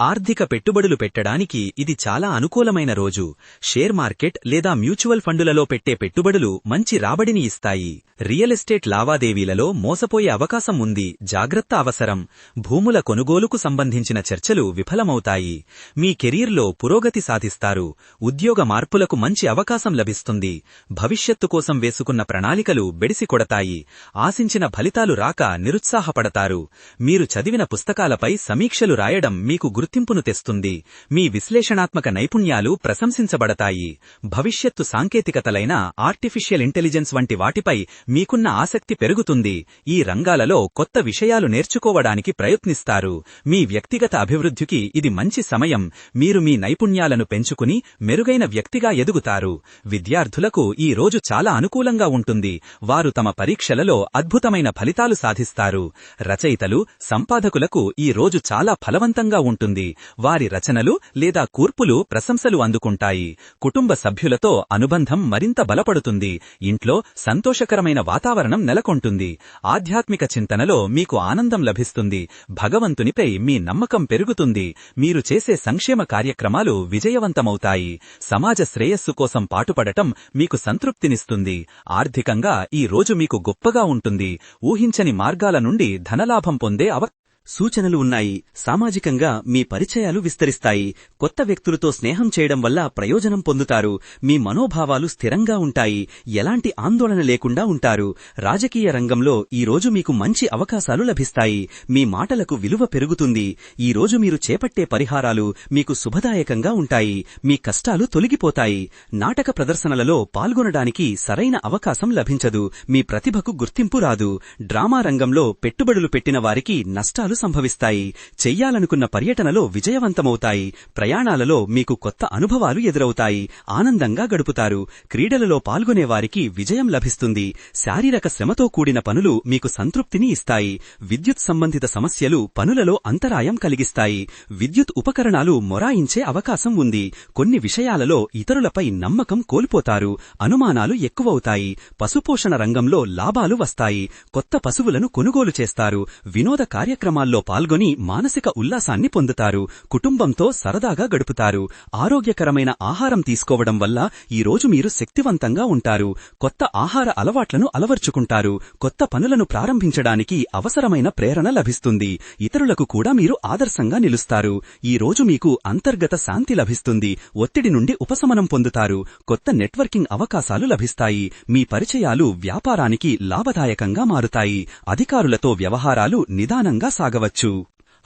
ఆర్థిక పెట్టుబడులు పెట్టడానికి ఇది చాలా అనుకూలమైన రోజు. షేర్ మార్కెట్ లేదా మ్యూచువల్ ఫండులలో పెట్టే పెట్టుబడులు మంచి రాబడిని ఇస్తాయి. రియల్ ఎస్టేట్ లావాదేవీలలో మోసపోయే అవకాశం ఉంది. జాగ్రత్త అవసరం. భూముల కొనుగోలుకు సంబంధించిన చర్చలు విఫలమవుతాయి. మీ కెరీర్లో పురోగతి సాధిస్తారు. ఉద్యోగ మార్పులకు మంచి అవకాశం లభిస్తుంది. భవిష్యత్తు కోసం వేసుకున్న ప్రణాళికలు బెడిసి కొడతాయి ఆశించిన ఫలితాలు రాక నిరుత్సాహపడతారు. మీరు చదివిన పుస్తకాలపై సమీక్షలు రాయడం మీకు గుర్తింపును తెస్తుంది. మీ విశ్లేషణాత్మక నైపుణ్యాలు ప్రశంసించబడతాయి. భవిష్యత్తు సాంకేతికతలైన ఆర్టిఫిషియల్ ఇంటెలిజెన్స్ వంటి వాటిపై మీకున్న ఆసక్తి పెరుగుతుంది. ఈ రంగాలలో కొత్త విషయాలు నేర్చుకోవడానికి ప్రయత్నిస్తారు. మీ వ్యక్తిగత అభివృద్ధికి ఇది మంచి సమయం. మీరు మీ నైపుణ్యాలను పెంచుకుని మెరుగైన వ్యక్తిగా ఎదుగుతారు. విద్యార్థులకు ఈ రోజు చాలా అనుకూలంగా ఉంటుంది. వారు తమ పరీక్షలలో అద్భుతమైన ఫలితాలు సాధిస్తారు. రచయితలు సంపాదకులకు ఈ రోజు చాలా ఫలవంతంగా ఉంటుంది. వారి రచనలు లేదా కూర్పులు ప్రశంసలు అందుకుంటాయి. కుటుంబ సభ్యులతో అనుబంధం మరింత బలపడుతుంది. ఇంట్లో సంతోషకరమైన వాతావరణం నెలకొంటుంది. ఆధ్యాత్మిక చింతనలో మీకు ఆనందం లభిస్తుంది. భగవంతునిపై మీ నమ్మకం పెరుగుతుంది. మీరు చేసే సంక్షేమ కార్యక్రమాలు విజయవంతమవుతాయి. సమాజ శ్రేయస్సు కోసం పాటుపడటం మీకు సంతృప్తినిస్తుంది. ఆర్థికంగా ఈ రోజు మీకు గొప్పగా ఉంటుంది. ఊహించని మార్గాల నుండి ధనలాభం పొందే అవ సూచనలు ఉన్నాయి. సామాజికంగా మీ పరిచయాలు విస్తరిస్తాయి. కొత్త వ్యక్తులతో స్నేహం చేయడం వల్ల ప్రయోజనం పొందుతారు. మీ మనోభావాలు స్థిరంగా ఉంటాయి. ఎలాంటి ఆందోళన లేకుండా ఉంటారు. రాజకీయ రంగంలో ఈ రోజు మీకు మంచి అవకాశాలు లభిస్తాయి. మీ మాటలకు విలువ పెరుగుతుంది. ఈ రోజు మీరు చేపట్టే పరిహారాలు మీకు శుభదాయకంగా ఉంటాయి. మీ కష్టాలు తొలగిపోతాయి. నాటక ప్రదర్శనలలో పాల్గొనడానికి సరైన అవకాశం లభించదు. మీ ప్రతిభకు గుర్తింపు రాదు. డ్రామా రంగంలో పెట్టుబడులు పెట్టిన వారికి నష్టాలు సంభవిస్తాయి. చెయ్యాలనుకున్న పర్యటనలో విజయవంతమవుతాయి. ప్రయాణాలలో మీకు కొత్త అనుభవాలు ఎదురవుతాయి. ఆనందంగా గడుపుతారు. క్రీడలలో పాల్గొనేవారికి విజయం లభిస్తుంది. శారీరక శ్రమతో కూడిన పనులు మీకు సంతృప్తిని ఇస్తాయి. విద్యుత్ సంబంధిత సమస్యలు పనులలో అంతరాయం కలిగిస్తాయి. విద్యుత్ ఉపకరణాలు మొరాయించే అవకాశం ఉంది. కొన్ని విషయాలలో ఇతరులపై నమ్మకం కోల్పోతారు. అనుమానాలు ఎక్కువవుతాయి. పశుపోషణ రంగంలో లాభాలు వస్తాయి. కొత్త పశువులను కొనుగోలు చేస్తారు. వినోద కార్యక్రమాలు కార్యక్రమాల్లో పాల్గొని మానసిక ఉల్లాసాన్ని పొందుతారు. కుటుంబంతో సరదాగా గడుపుతారు. ఆరోగ్యకరమైన ఆహారం తీసుకోవడం వల్ల ఈ రోజు మీరు శక్తివంతంగా ఉంటారు. కొత్త ఆహార అలవాట్లను అలవర్చుకుంటారు. కొత్త పనులను ప్రారంభించడానికి అవసరమైన ప్రేరణ లభిస్తుంది. ఇతరులకు కూడా మీరు ఆదర్శంగా నిలుస్తారు. ఈ రోజు మీకు అంతర్గత శాంతి లభిస్తుంది. ఒత్తిడి నుండి ఉపశమనం పొందుతారు. కొత్త నెట్వర్కింగ్ అవకాశాలు లభిస్తాయి. మీ పరిచయాలు వ్యాపారానికి లాభదాయకంగా మారుతాయి. అధికారులతో వ్యవహారాలు నిదానంగా సాగవచ్చు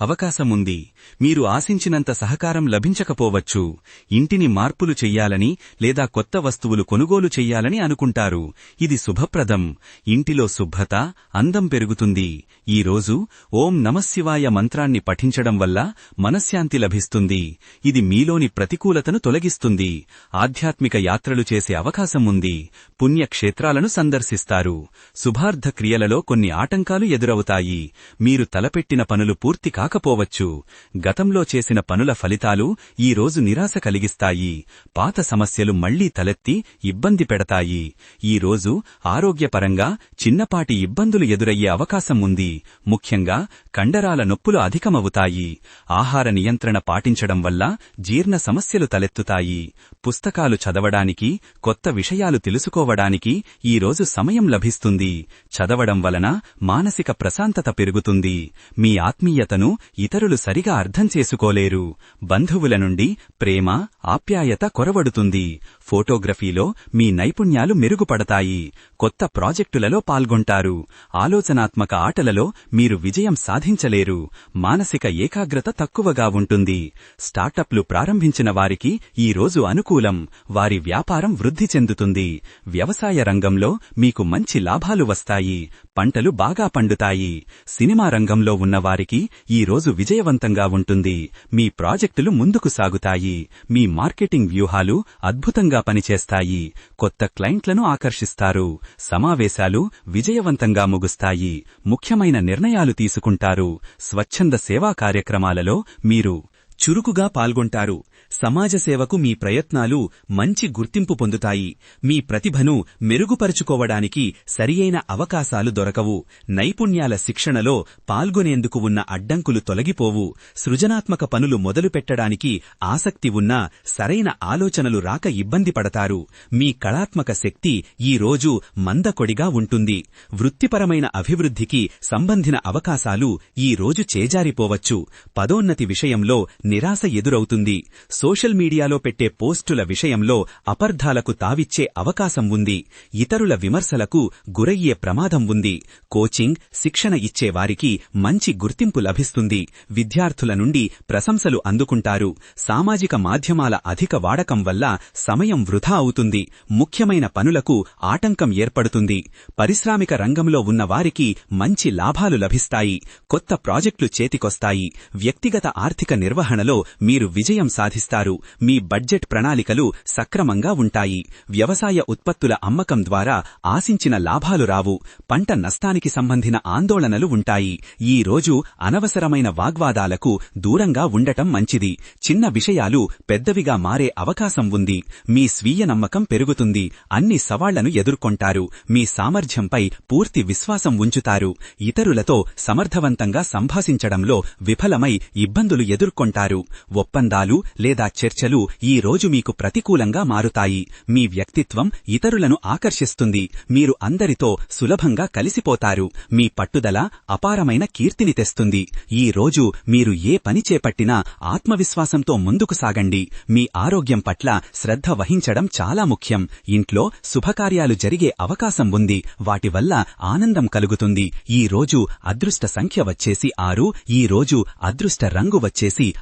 అవకాశముంది. మీరు ఆశించినంత సహకారం లభించకపోవచ్చు. ఇంటిని మార్పులు చెయ్యాలని లేదా కొత్త వస్తువులు కొనుగోలు చెయ్యాలని అనుకుంటారు. ఇది శుభప్రదం. ఇంటిలో శుభ్రత అందం పెరుగుతుంది. ఈ రోజు ఓం నమశివాయ మంత్రాన్ని పఠించడం వల్ల మనశ్శాంతి లభిస్తుంది. ఇది మీలోని ప్రతికూలతను తొలగిస్తుంది. ఆధ్యాత్మిక యాత్రలు చేసే అవకాశం ఉంది పుణ్యక్షేత్రాలను సందర్శిస్తారు. శుభార్థ క్రియలలో కొన్ని ఆటంకాలు ఎదురవుతాయి. మీరు తలపెట్టిన పనులు పూర్తి కాకపోవచ్చు. గతంలో చేసిన పనుల ఫలితాలు ఈ రోజు నిరాశ కలిగిస్తాయి. పాత సమస్యలు మళ్ళీ తలెత్తి ఇబ్బంది పెడతాయి. ఈ రోజు ఆరోగ్యపరంగా చిన్నపాటి ఇబ్బందులు ఎదురయ్యే అవకాశం ఉంది. ముఖ్యంగా కండరాల నొప్పులు అధికమవుతాయి. ఆహార నియంత్రణ పాటించడం వల్ల జీర్ణ సమస్యలు తలెత్తుతాయి. పుస్తకాలు చదవడానికి కొత్త విషయాలు తెలుసుకోవడానికి ఈ రోజు సమయం లభిస్తుంది. చదవడం వలన మానసిక ప్రశాంతత పెరుగుతుంది. మీ ఆత్మీయతను ఇతరులు సరిగా అర్థం చేసుకోలేరు. బంధువుల నుండి ప్రేమ ఆప్యాయత కొరవడుతుంది. ఫోటోగ్రఫీలో మీ నైపుణ్యాలు మెరుగుపడతాయి. కొత్త ప్రాజెక్టులలో పాల్గొంటారు. ఆలోచనాత్మక ఆటలలో మీరు విజయం సాధించలేరు. మానసిక ఏకాగ్రత తక్కువగా ఉంటుంది. స్టార్టప్లు ప్రారంభించిన వారికి ఈ రోజు అనుకూలం. వారి వ్యాపారం వృద్ధి చెందుతుంది. వ్యవసాయ రంగంలో మీకు మంచి లాభాలు వస్తాయి. పంటలు బాగా పండుతాయి. సినిమా రంగంలో ఉన్నవారికి ఈ రోజు విజయవంతంగా ఉంటుంది. మీ ప్రాజెక్టులు ముందుకు సాగుతాయి. మీ మార్కెటింగ్ వ్యూహాలు అద్భుతంగా పనిచేస్తాయి. కొత్త క్లయింట్లను ఆకర్షిస్తారు. సమావేశాలు విజయవంతంగా ముగుస్తాయి. ముఖ్యమైన నిర్ణయాలు తీసుకుంటారు. స్వచ్ఛంద సేవా కార్యక్రమాలలో మీరు చురుకుగా పాల్గొంటారు. సమాజ సేవకు మీ ప్రయత్నాలు మంచి గుర్తింపు పొందుతాయి. మీ ప్రతిభను మెరుగుపరుచుకోవడానికి సరియైన అవకాశాలు దొరకవు. నైపుణ్యాల శిక్షణలో పాల్గొనేందుకు ఉన్న అడ్డంకులు తొలగిపోవు. సృజనాత్మక పనులు మొదలుపెట్టడానికి ఆసక్తి ఉన్నా సరైన ఆలోచనలు రాక ఇబ్బంది పడతారు. మీ కళాత్మక శక్తి ఈ రోజు మందకొడిగా ఉంటుంది. వృత్తిపరమైన అభివృద్ధికి సంబంధిన అవకాశాలు ఈ రోజు చేజారిపోవచ్చు. పదోన్నతి విషయంలో నిరాశ ఎదురవుతుంది. సోషల్ మీడియాలో పెట్టే పోస్టుల విషయంలో అపర్ధాలకు తావిచ్చే అవకాశం ఉంది. ఇతరుల విమర్శలకు గురయ్యే ప్రమాదం ఉంది. కోచింగ్ శిక్షణ ఇచ్చేవారికి మంచి గుర్తింపు లభిస్తుంది. విద్యార్థుల నుండి ప్రశంసలు అందుకుంటారు. సామాజిక మాధ్యమాల అధిక వాడకం వల్ల సమయం వృధా అవుతుంది. ముఖ్యమైన పనులకు ఆటంకం ఏర్పడుతుంది. పరిశ్రామిక రంగంలో ఉన్నవారికి మంచి లాభాలు లభిస్తాయి. కొత్త ప్రాజెక్టులు చేతికొస్తాయి. వ్యక్తిగత ఆర్థిక నిర్వహణ నిర్వహణలో మీరు విజయం సాధిస్తారు. మీ బడ్జెట్ ప్రణాళికలు సక్రమంగా ఉంటాయి. వ్యవసాయ ఉత్పత్తుల అమ్మకం ద్వారా ఆశించిన లాభాలు రావు. పంట నష్టానికి సంబంధిన ఆందోళనలు ఉంటాయి. ఈ రోజు అనవసరమైన వాగ్వాదాలకు దూరంగా ఉండటం మంచిది. చిన్న విషయాలు పెద్దవిగా మారే అవకాశం ఉంది. మీ స్వీయ నమ్మకం పెరుగుతుంది. అన్ని సవాళ్ళను ఎదుర్కొంటారు. మీ సామర్థ్యంపై పూర్తి విశ్వాసం ఉంచుతారు. ఇతరులతో సమర్థవంతంగా సంభాషించడంలో విఫలమై ఇబ్బందులు ఎదుర్కొంటారు. ఒప్పందాలు లేదా చర్చలు ఈ రోజు మీకు ప్రతికూలంగా మారుతాయి. మీ వ్యక్తిత్వం ఇతరులను ఆకర్షిస్తుంది. మీరు అందరితో సులభంగా కలిసిపోతారు. మీ పట్టుదల అపారమైన కీర్తిని తెస్తుంది. ఈ రోజు మీరు ఏ పని చేపట్టినా ఆత్మవిశ్వాసంతో ముందుకు సాగండి. మీ ఆరోగ్యం పట్ల శ్రద్ధ వహించడం చాలా ముఖ్యం. ఇంట్లో శుభకార్యాలు జరిగే అవకాశం ఉంది. వాటి వల్ల ఆనందం కలుగుతుంది. ఈ రోజు అదృష్ట సంఖ్య వచ్చేసి ఆరు ఈ రోజు అదృష్ట రంగు వచ్చేసి